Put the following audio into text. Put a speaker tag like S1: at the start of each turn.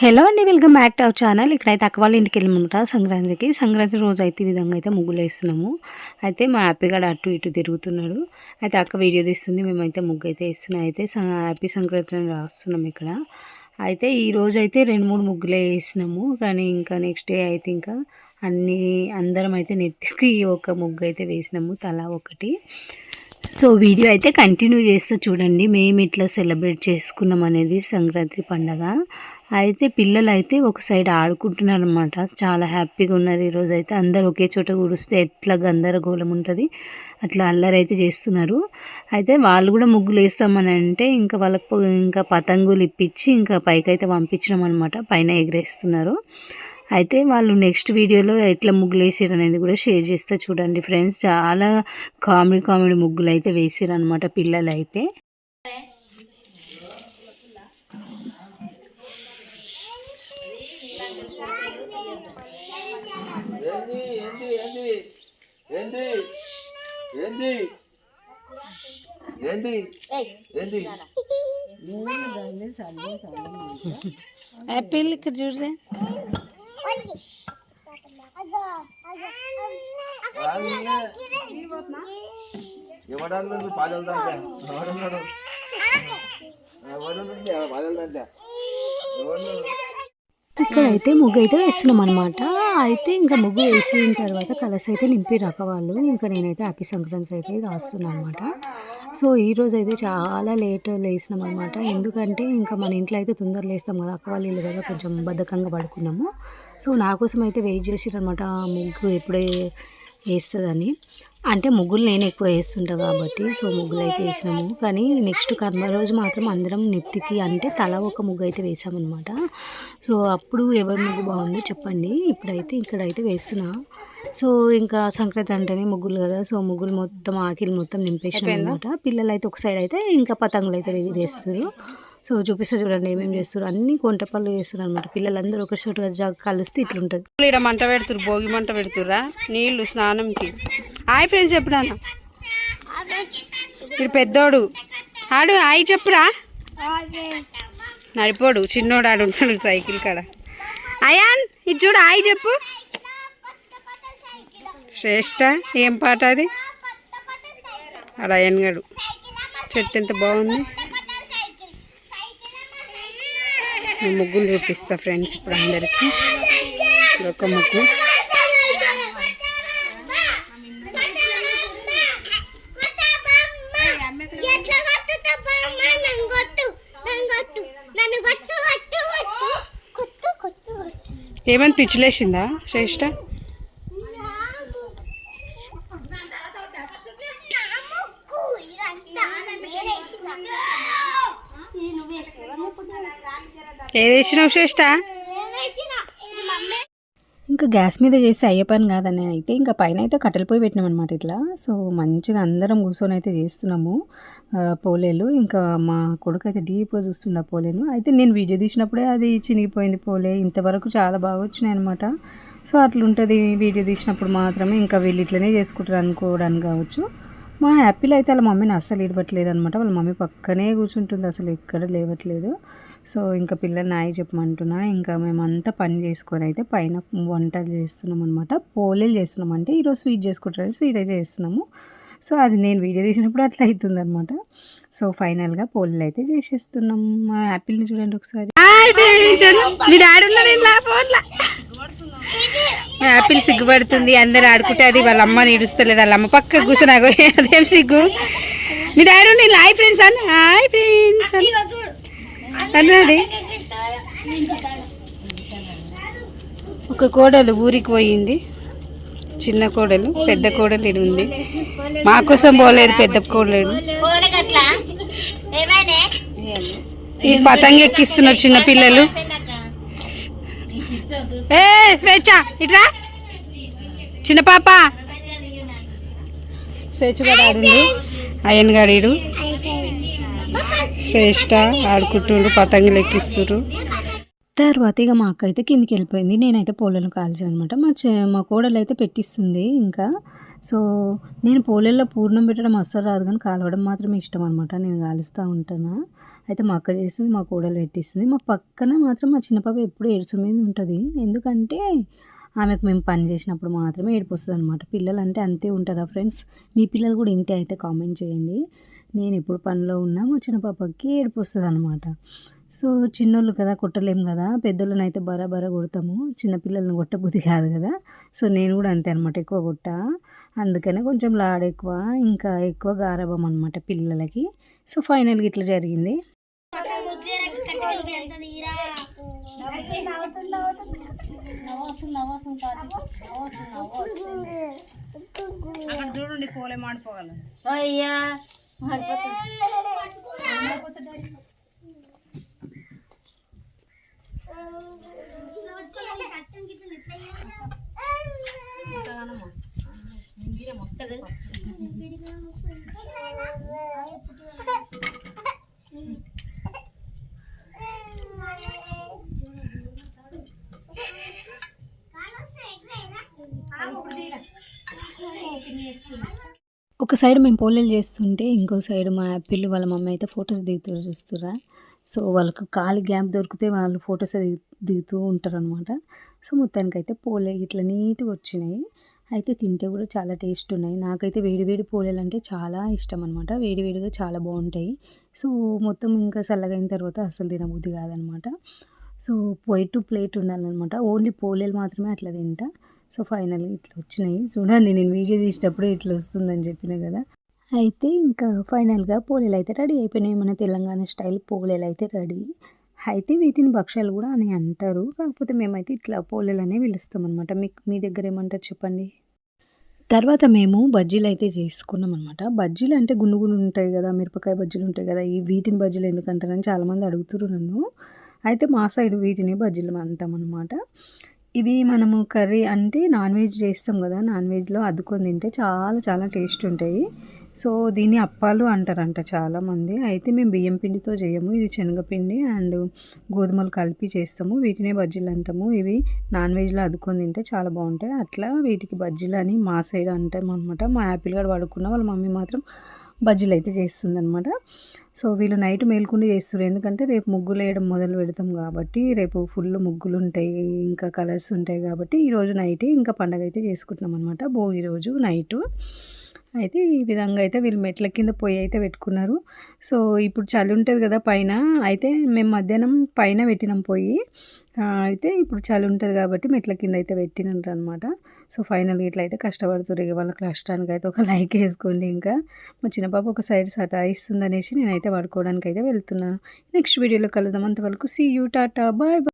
S1: Hello అండి welcome back to our channel. ఇక్కడైతే అక్క వాళ్ళ ఇంటికి వెళ్ళినమాట సంక్రాంతికి. సంక్రాంతి రోజు అయితే ఈ విధంగా అయితే ముగ్గులు వేస్తున్నాము. అయితే మా హ్యాపీ అటు ఇటు తిరుగుతున్నాడు. అయితే అక్క వీడియో తీస్తుంది మేమైతే ముగ్గు అయితే వేస్తున్నాం. అయితే హ్యాపీ సంక్రాంతి అని రాస్తున్నాం ఇక్కడ. అయితే ఈ రోజు అయితే రెండు మూడు ముగ్గులే వేసినాము. కానీ ఇంకా నెక్స్ట్ డే అయితే ఇంకా అన్నీ అందరం అయితే నెత్తికి ఒక ముగ్గు అయితే వేసినాము తలా ఒకటి. సో వీడియో అయితే కంటిన్యూ చేస్తూ చూడండి. మేము ఇట్లా సెలబ్రేట్ చేసుకున్నాం అనేది సంక్రాంతి పండగ. అయితే పిల్లలు అయితే ఒక సైడ్ ఆడుకుంటున్నారు అనమాట చాలా హ్యాపీగా ఉన్నారు ఈరోజు అయితే. అందరు ఒకే చోట కూడిస్తే ఎట్లా గందరగోళం ఉంటుంది. అట్లా అల్లరి అయితే చేస్తున్నారు. అయితే వాళ్ళు కూడా ముగ్గులు వేస్తామని అంటే ఇంకా వాళ్ళకి ఇంకా పతంగులు ఇప్పించి ఇంకా పైకి అయితే పంపించినాం అనమాట పైన ఎగరేస్తున్నారు. అయితే వాళ్ళు నెక్స్ట్ వీడియోలో ఎట్లా ముగ్గులు వేసారు అనేది కూడా షేర్ చేస్తే చూడండి ఫ్రెండ్స్. చాలా కామెడీ కామెడీ ముగ్గులు అయితే వేసారు అనమాట పిల్లలు అయితే యాపిల్ ఇక్కడ చూడలే
S2: ఎవడన్నాడు పాలెళ్దాంటే ఎవడన్నాడు ఎవడన్నాడు పాలెళ్దాంటే ఎవడన్నాడు
S1: ఇక్కడైతే ముగ్గు అయితే వేస్తున్నాం అనమాట అయితే ఇంకా ముగ్గు వేసిన తర్వాత కలర్స్ అయితే నింపి వాళ్ళు. ఇంకా నేనైతే హ్యాపీ సంక్రాంతి అయితే రాస్తున్నాను అనమాట సో ఈ రోజు అయితే చాలా లేట్ లేసినాం అనమాట ఎందుకంటే ఇంకా మన ఇంట్లో అయితే తొందర లేస్తాం కదా. అక్క వాళ్ళ ఇల్లు కదా కొంచెం బద్ధకంగా పడుకున్నాము. సో నా కోసం అయితే వెయిట్ చేసిరనమాట ముగ్గు ఎప్పుడే వేస్తుందని. అంటే ముగ్గులు నేను ఎక్కువ వేస్తుంటా కాబట్టి సో ముగ్గులు అయితే వేసినాము. కానీ నెక్స్ట్ కర్మ రోజు మాత్రం అందరం నెత్తికి అంటే తల ఒక ముగ్గు అయితే వేసామన్నమాట. సో అప్పుడు ఎవరి ముగ్గు బాగుందో చెప్పండి. ఇప్పుడైతే ఇక్కడైతే వేస్తున్నా. సో ఇంకా సంక్రాంతి అంటేనే ముగ్గులు కదా. సో ముగ్గులు మొత్తం ఆకిలి మొత్తం నింపేసినాం అనమాట పిల్లలు అయితే ఒక సైడ్ అయితే ఇంకా పతంగులు అయితే వేస్తారు సో చూపిస్తా చూడండి ఏమేమి చేస్తారు అన్ని కొంట పళ్ళు చేస్తారు అనమాట పిల్లలందరూ ఒక చోట కలిస్తే ఇట్లుంటుంది.
S3: ఇక్కడ మంట పెడుతురు భోగి మంట పెడుతుర్రా? నీళ్ళు స్నానంకి. హాయ్ ఫ్రెండ్స్ చెప్పురా? ఇది పెద్దోడు. ఆడు హాయ్ చెప్పురా? నడిపోడు చిన్నోడు ఆడు ఉన్నాడు సైకిల్ కాడ. అయాన్ ఇది చూడు ఆయి చెప్పు. శ్రేష్ట ఏం పాట అది? ఆడ అయన్ గడు. చెట్టు ఎంత బాగుంది. ముగ్గులు చూపిస్తా ఫ్రెండ్స్ ఇప్పుడు అందరికీ. ఒక ముగ్గు. ఏమైనా పిచ్చిలేసిందా శ్రేష్ట? ఏది వేసినావు శ్రేష్ట?
S1: ఇంకా గ్యాస్ మీద చేస్తే అయ్యే పని కాదని అయితే ఇంకా పైన అయితే కట్టెలు పోయి పెట్టినాం అనమాట ఇట్లా. సో మంచిగా అందరం కూర్చొని అయితే చేస్తున్నాము పోలేలు. ఇంకా మా కొడుకు అయితే డీప్గా చూస్తుండ పోలేను. అయితే నేను వీడియో తీసినప్పుడే అది చినిగిపోయింది పోలే. ఇంతవరకు చాలా బాగా వచ్చినాయి అనమాట సో అట్లుంటుంది. వీడియో తీసినప్పుడు మాత్రమే ఇంకా వీళ్ళు ఇట్లనే చేసుకుంటారు అనుకోవడానికి కావచ్చు. మా హ్యాపీలో అయితే వాళ్ళ మమ్మీని అస్సలు ఇడవట్లేదు అనమాట వాళ్ళ మమ్మీ పక్కనే కూర్చుంటుంది అసలు ఎక్కడ లేవట్లేదు. సో ఇంకా పిల్లల్ని నాయి చెప్పమంటున్నా. ఇంకా మేమంతా పని చేసుకొని అయితే పైన వంటలు చేస్తున్నాం అనమాట పోలేలు చేస్తున్నాం అంటే ఈరోజు స్వీట్ చేసుకుంటారు స్వీట్ అయితే చేస్తున్నాము. సో అది నేను వీడియో తీసినప్పుడు అట్లా అవుతుంది అనమాట సో ఫైనల్గా పోలేలు అయితే చేసేస్తున్నాం మా యాపిల్ని చూడండి ఒకసారి.
S3: యాపిల్ సిగ్గుపడుతుంది. అందరు ఆడుకుంటే అది వాళ్ళ అమ్మ నీడుస్తలేదు. వాళ్ళ అమ్మ పక్క కూర్చున్నాగో అదేం సిగ్గు? మీ డాడీ ఉండి హాయ్ ఫ్రెండ్స్ అని హాయ్ ఫ్రెండ్స్ అని అన్నది ఒక కోడలు ఊరికి పోయింది. చిన్న కోడలు పెద్ద కోడలు ఇది ఉంది. మా కోసం పోలేదు పెద్ద కోడలు. ఈ పతంగ ఎక్కిస్తున్నారు చిన్న పిల్లలు. ఏ స్వేచ్ఛ ఇట్రా. చిన్న పాప. స్వేచ్ఛ కూడా ఆడుండు. అయ్యన్ గాడు శ్రేష్ట ఆడుకుంటుండ్రు పతంగులు ఎక్కిస్తున్నారు
S1: తర్వాత ఇక మా అక్క అయితే కిందికి వెళ్ళిపోయింది. నేనైతే పోలేలు కాల్చాను అనమాట మా చె మా కోడలు అయితే పెట్టిస్తుంది ఇంకా. సో నేను పోలేల్లో పూర్ణం పెట్టడం అస్సలు రాదు కానీ కాలవడం మాత్రమే ఇష్టం అనమాట నేను కాలుస్తూ ఉంటాను? అయితే మా అక్క చేస్తుంది మా కోడలు పెట్టిస్తుంది. మా పక్కన మాత్రం మా చిన్న పాప ఎప్పుడు ఏడుచు మీద ఉంటుంది. ఎందుకంటే ఆమెకు మేము పని చేసినప్పుడు మాత్రమే ఏడిపోస్తుంది అనమాట పిల్లలు అంటే అంతే ఉంటారా ఫ్రెండ్స్? మీ పిల్లలు కూడా ఇంతే అయితే కామెంట్ చేయండి. నేను ఎప్పుడు పనిలో ఉన్నా మా చిన్న పాపకి అనమాట సో చిన్నోళ్ళు కదా కొట్టలేము కదా. పెద్దోళ్ళని అయితే బరాబరా కొడతాము. చిన్నపిల్లల్ని కొట్టబుద్ధి కాదు కదా. సో నేను కూడా అంతే అనమాట ఎక్కువ కొట్ట. అందుకనే కొంచెం లాడ ఎక్కువ ఇంకా ఎక్కువ గారభం అనమాట పిల్లలకి. సో ఫైనల్గా ఇట్లా జరిగింది.
S3: అక్కడ చూడండి పోలే మాడిపోగల
S4: అయ్యా.
S1: ఒక సైడ్ మేము పోలేలు చేస్తుంటే ఇంకో సైడ్ మా యాపిల్ వాళ్ళ మమ్మీ అయితే ఫొటోస్ దిగుతారు చూస్తురా. సో వాళ్ళకు ఖాళీ గ్యాప్ దొరికితే వాళ్ళు ఫొటోస్ దిగు దిగుతూ ఉంటారు అనమాట సో మొత్తానికి అయితే పోలే ఇట్లా నీట్గా వచ్చినాయి. అయితే తింటే కూడా చాలా టేస్ట్ ఉన్నాయి. నాకైతే వేడివేడి పూలలు పోలేలు అంటే చాలా ఇష్టం అనమాట వేడివేడిగా చాలా బాగుంటాయి. సో మొత్తం ఇంకా చల్లగా అయిన తర్వాత అసలు తినబుద్ధి కాదనమాట సో పొయ్యి టు ప్లేట్ ఉండాలన్నమాట. ఓన్లీ పోలేలు మాత్రమే అట్లా తింటా. సో ఫైనల్గా ఇట్లా వచ్చినాయి. చూడండి నేను వీడియో తీసేటప్పుడు ఇట్లా వస్తుందని చెప్పిన కదా. అయితే ఇంకా ఫైనల్గా పోలేలు అయితే రెడీ అయిపోయినాయి. మన తెలంగాణ స్టైల్ పోలేలు అయితే రెడీ. అయితే వీటిని భక్ష్యాలు కూడా అని అంటారు. కాకపోతే మేమైతే ఇట్లా పోలేలు అనే పిలుస్తాం అనమాట మీకు మీ దగ్గర ఏమంటారు చెప్పండి? తర్వాత మేము బజ్జీలు అయితే చేసుకున్నాం అనమాట బజ్జీలు అంటే గుండు గుండు ఉంటాయి కదా మిరపకాయ బజ్జీలు ఉంటాయి కదా ఈ వీటిని బజ్జీలు ఎందుకంటారని చాలామంది అడుగుతున్నారు నన్ను. అయితే మా సైడ్ వీటిని బజ్జీలు అంటాం అనమాట ఇవి మనము కర్రీ అంటే నాన్ వెజ్ చేస్తాం కదా నాన్ వెజ్లో అద్దుకొని తింటే చాలా చాలా టేస్ట్ ఉంటాయి. సో దీన్ని అప్పాలు అంటారంట చాలామంది. అయితే మేము బియ్యం పిండితో చేయము. ఇది శనగపిండి అండ్ గోధుమలు కలిపి చేస్తాము. వీటినే బజ్జీలు అంటాము. ఇవి నాన్ వెజ్లో అదుకొని తింటే చాలా బాగుంటాయి. అట్లా వీటికి బజ్జీలు అని మా సైడ్ అంటాం అనమాట మా యాపిల్ గడ వాడుకున్న వాళ్ళ మమ్మీ మాత్రం బజ్జీలు అయితే చేస్తుంది అనమాట సో వీళ్ళు నైట్ మేల్కొని చేస్తారు ఎందుకంటే రేపు ముగ్గులు వేయడం మొదలు పెడతాం కాబట్టి రేపు ఫుల్ ముగ్గులు ఉంటాయి ఇంకా కలర్స్ ఉంటాయి కాబట్టి ఈరోజు నైట్ ఇంకా పండగ అయితే చేసుకుంటున్నాం అనమాట భోగి రోజు నైటు. అయితే ఈ విధంగా అయితే వీళ్ళు మెట్ల కింద పొయ్యి అయితే పెట్టుకున్నారు. సో ఇప్పుడు చలి ఉంటుంది కదా పైన అయితే మేము మధ్యాహ్నం పైన పెట్టినాం పొయ్యి. అయితే ఇప్పుడు చలి ఉంటుంది కాబట్టి మెట్ల కింద అయితే పెట్టినారు అనమాట సో ఫైనల్గా ఇట్లా అయితే కష్టపడుతున్నారు ఇక వాళ్ళ కష్టానికి అయితే ఒక లైక్ వేసుకోండి ఇంకా. మా చిన్న పాప ఒక సైడ్ సటాయిస్తుంది అనేసి నేనైతే పడుకోవడానికి అయితే వెళ్తున్నాను నెక్స్ట్ వీడియోలో కలుద్దాం అంతవరకు. See you Tata. Bye bye